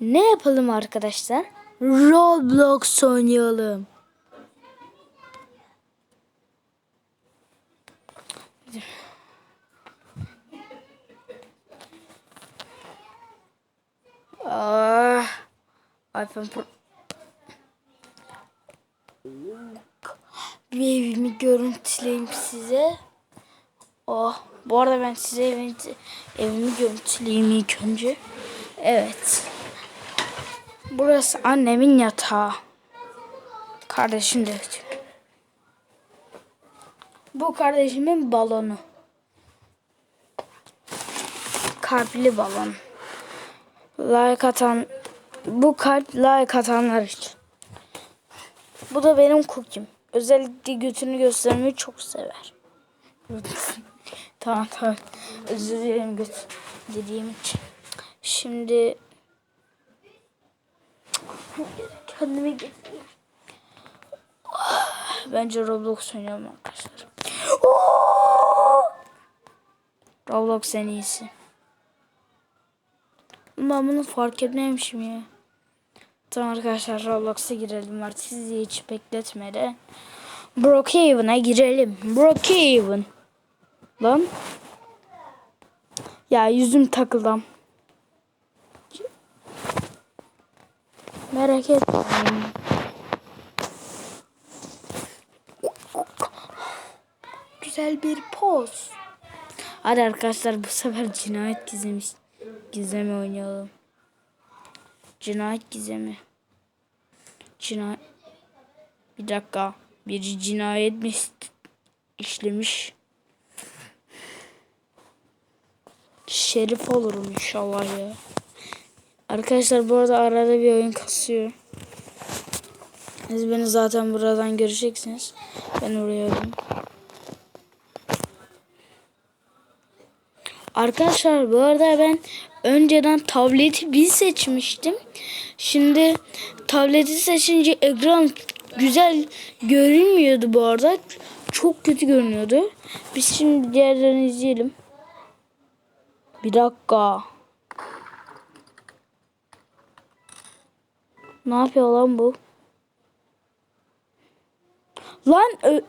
Ne yapalım arkadaşlar? Roblox oynayalım. Ah, iPhone Pro. Bir evimi görüntüleyeyim size. Oh, bu arada ben size evimi, evimi görüntüleyeyim ilk önce. Evet. Burası annemin yatağı. Kardeşim de. Bu kardeşimin balonu. Kalpli balon. Like atan bu kalp like atanlar için. Bu da benim cookim. Özellikle götünü göstermeyi çok sever. tamam tamam. Özür dilerim göt dediğim için. Şimdi kendime getireyim. Bence Roblox oynayalım arkadaşlar. Roblox en iyisi. Ben bunu fark etmemişim ya. Tamam arkadaşlar Roblox'a girelim artık sizi hiç bekletmeden. Brookhaven'a girelim. Brookhaven. Lan. Ya yüzüm takıldım. Merak etmeyin. Güzel bir poz. Hadi arkadaşlar bu sefer cinayet gizemi, gizemi oynayalım. Cinayet gizemi. Cinayet. Bir dakika. Biri cinayet mi işlemiş? Şerif olurum inşallah ya. Arkadaşlar bu arada arada bir oyun kasıyor. Siz beni zaten buradan göreceksiniz. Ben oraya alayım. Arkadaşlar bu arada ben önceden tableti bir seçmiştim. Şimdi tableti seçince ekran güzel görünmüyordu bu arada. Çok kötü görünüyordu. Biz şimdi diğerlerini izleyelim. Bir dakika. Ne yapıyor lan bu? Lan ö-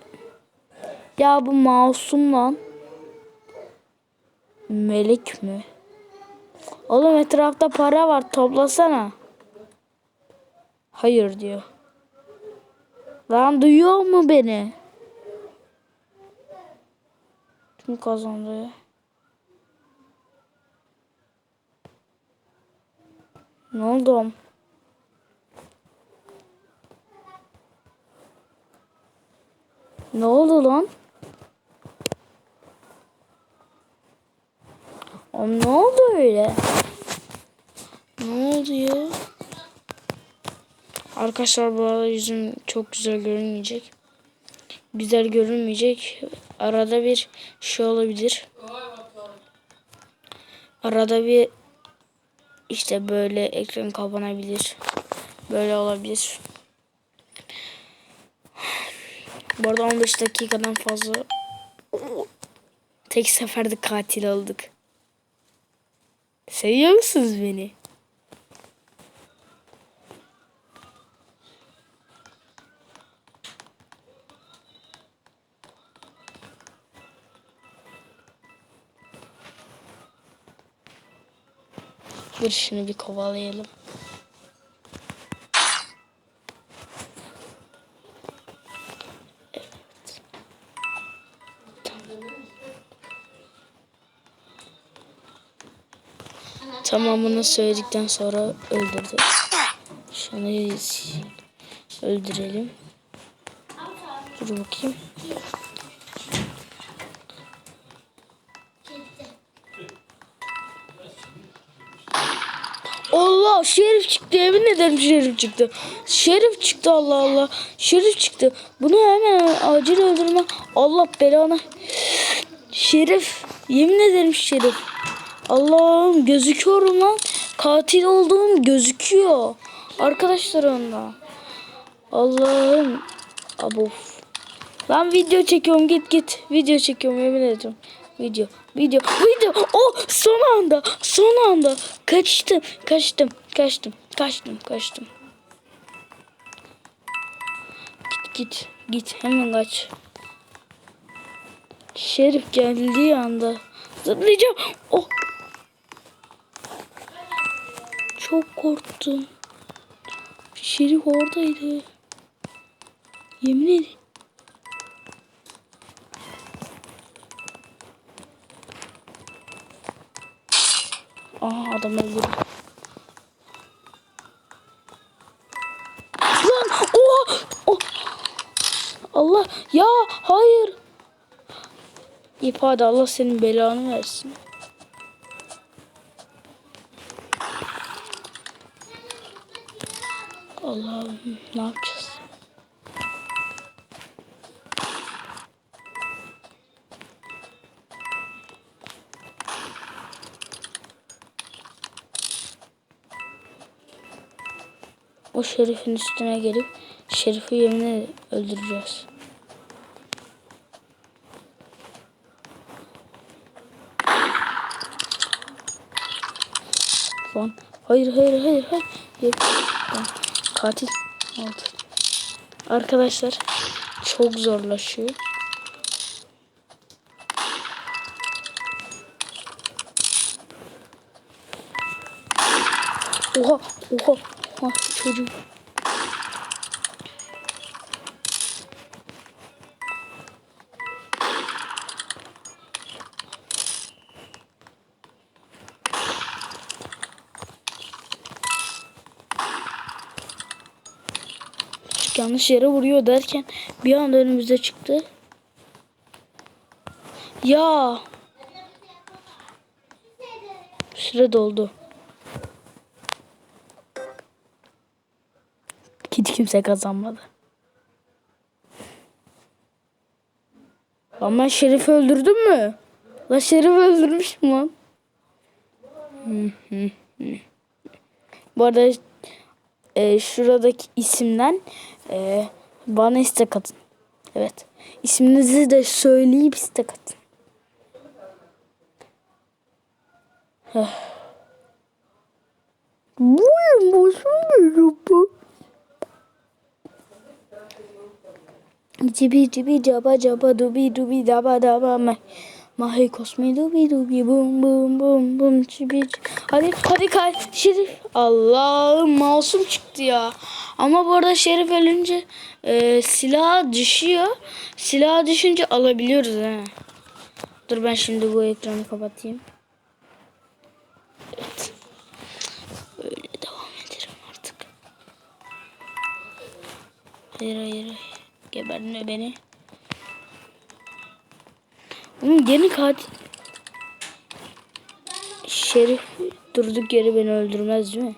ya bu masum lan. Melek mi? Oğlum etrafta para var toplasana. Hayır diyor. Lan duyuyor mu beni? Kim kazandı? Ne oldu? Ne oldu lan? Oğlum ne oldu öyle? Ne oldu ya? Arkadaşlar bu arada yüzüm çok güzel görünmeyecek. Güzel görünmeyecek. Arada bir şey olabilir. Arada bir işte böyle ekran kapanabilir. Böyle olabilir. Bu arada 15 dakikadan fazla tek seferde katil olduk. Seviyor musunuz beni? Dur şunu bir kovalayalım. Tamamını söyledikten sonra öldürdü. Şunu öldürelim. Dur bakayım. Allah şerif çıktı yemin ederim şerif çıktı. Şerif çıktı Allah Allah. Şerif çıktı. Bunu hemen acil öldürme. Allah belanı. Şerif. Yemin ederim şerif. Allah'ım gözüküyorum lan. Katil olduğum gözüküyor. Arkadaşlar onda. Allah'ım. Abof. Lan video çekiyorum git git. Video çekiyorum yemin ederim. Video, video, video. Oh son anda, son anda. Kaçtım, kaçtım, Kaçtım. Kaçtım. Kaçtım. Git git. Git. Hemen kaç. Şerif geldiği anda zıplayacağım. Oh. Çok korktum. Şerif oradaydı. Yemin ederim. Aha adam öldürdü. Lan oha! Oh! Allah ya hayır. İp hadi Allah senin belanı versin. Ne yapacağız? O şerifin üstüne gelip şerifi yemin öldüreceğiz. Lan hayır hayır hayır hayır. Katil oldu. Arkadaşlar çok zorlaşıyor. Oha oha oha çocuğum. Yanlış yere vuruyor derken bir anda önümüze çıktı. Ya. Süre doldu. Hiç kimse kazanmadı. Lan ben Şerif'i öldürdüm mü? Lan Şerif'i öldürmüşüm lan. Hı, hı, hı. Bu arada e, şuradaki isimden e, bana istek atın. Evet. İsminizi de söyleyip istek atın. Buyurun boşum merhaba. Cibi cibi caba caba dubi dubi daba daba mah. Mahi kosmi dubi dubi bum bum bum bum cibi. Hadi hadi kay Şerif. Allah'ım masum çıktı ya. Ama bu arada Şerif ölünce e, silah düşüyor. Silah düşünce alabiliyoruz he. Dur ben şimdi bu ekranı kapatayım. Evet. Böyle devam ederim artık. Hayır hayır hayır. Geberme beni. Oğlum gene katil. Şerif durduk yere beni öldürmez değil mi?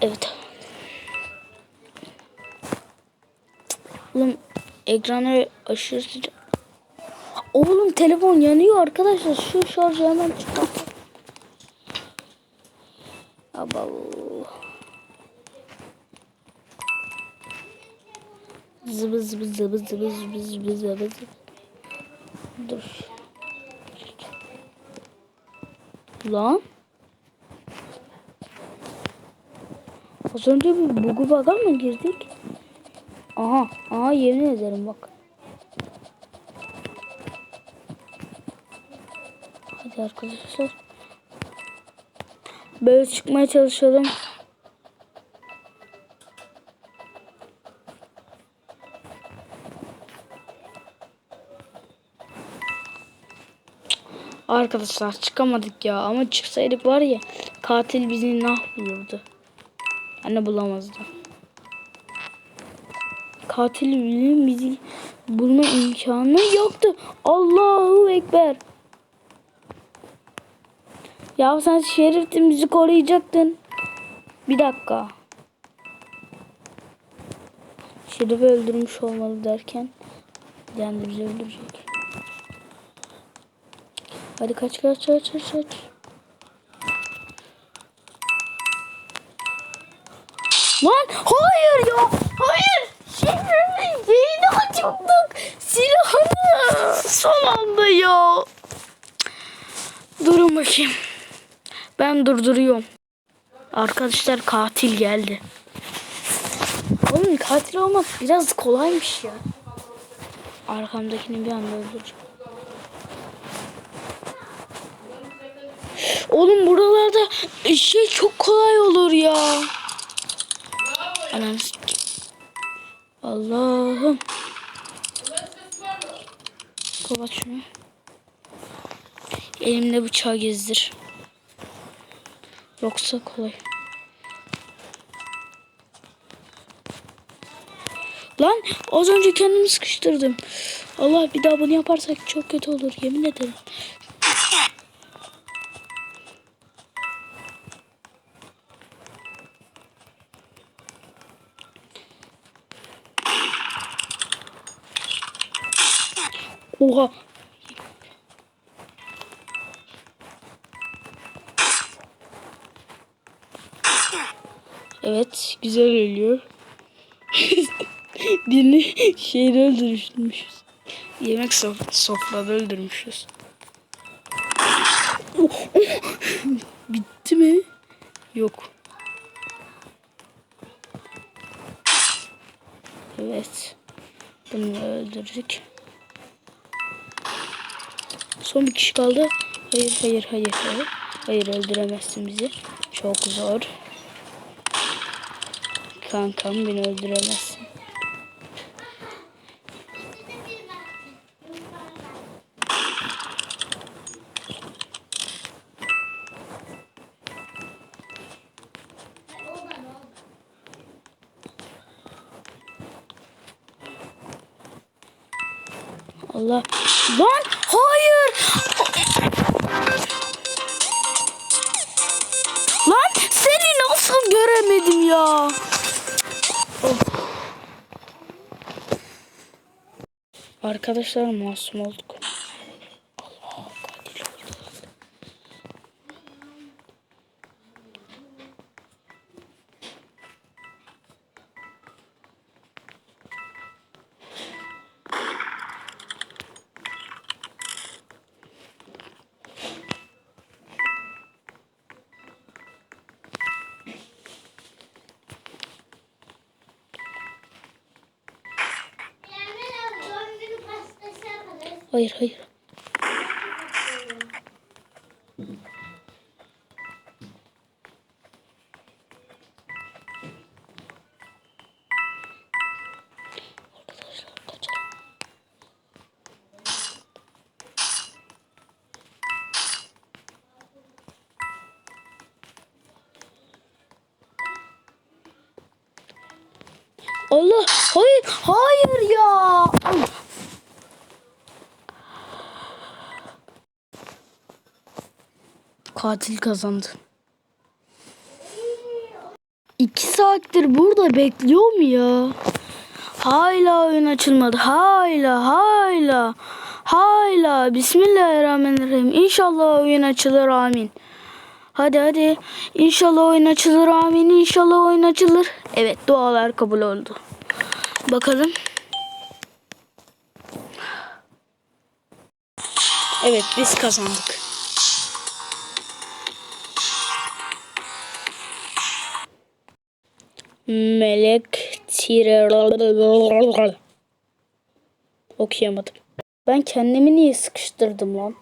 Evet. Oğlum ekranı aşırı sıcak. Oğlum telefon yanıyor arkadaşlar. Şu şarjı hemen çıkar. Aba. Zıbı zıbı zıbı zıbı zıbı zıbı zıbı zıbı. Dur. Lan. Az önce bir bugu baga mı girdik? Aha, aha yemin ederim bak. Hadi arkadaşlar. Böyle çıkmaya çalışalım. Arkadaşlar çıkamadık ya ama çıksaydık var ya katil bizi nah bulurdu. Anne bulamazdı. Katil bilim bizi bulma imkanı yoktu. Allahu Ekber. Ya sen şeriftin bizi koruyacaktın. Bir dakika. Şerif'i öldürmüş olmalı derken yani bizi öldürecek. Hadi kaç kaç kaç kaç kaç. Lan hayır ya. Hayır. Şerif'in yayını açıldık. Silahını. Son anda ya. Durun bakayım. Ben durduruyorum. Arkadaşlar katil geldi. Oğlum katil olmak biraz kolaymış ya. Arkamdakini bir anda öldüreceğim. Oğlum buralarda şey çok kolay olur ya. Ananı. Allah'ım. Kapat şunu. Elimde bıçağı gezdir. Yoksa kolay. Lan az önce kendimi sıkıştırdım. Allah bir daha bunu yaparsak çok kötü olur yemin ederim. Oha. Evet, güzel ölüyor. Birini şeyde öldürmüşüz. Yemek sof sofrada öldürmüşüz. Oh, oh. Bitti mi? Yok. Evet. Bunu öldürdük. Son bir kişi kaldı. Hayır, hayır, hayır, hayır. Hayır öldüremezsin bizi. Çok zor. Kankam beni öldüremezsin. Allah. Lan hayır. Lan seni nasıl göremedim ya? Of. Arkadaşlar masum olduk. Hayır hayır. Allah hayır hayır ya. Katil kazandı. İki saattir burada bekliyor mu ya? Hala oyun açılmadı. Hala, hala, hala. Bismillahirrahmanirrahim. İnşallah oyun açılır. Amin. Hadi hadi. İnşallah oyun açılır. Amin. İnşallah oyun açılır. Evet dualar kabul oldu. Bakalım. Evet biz kazandık. Melek tire okuyamadım. Ben kendimi niye sıkıştırdım lan?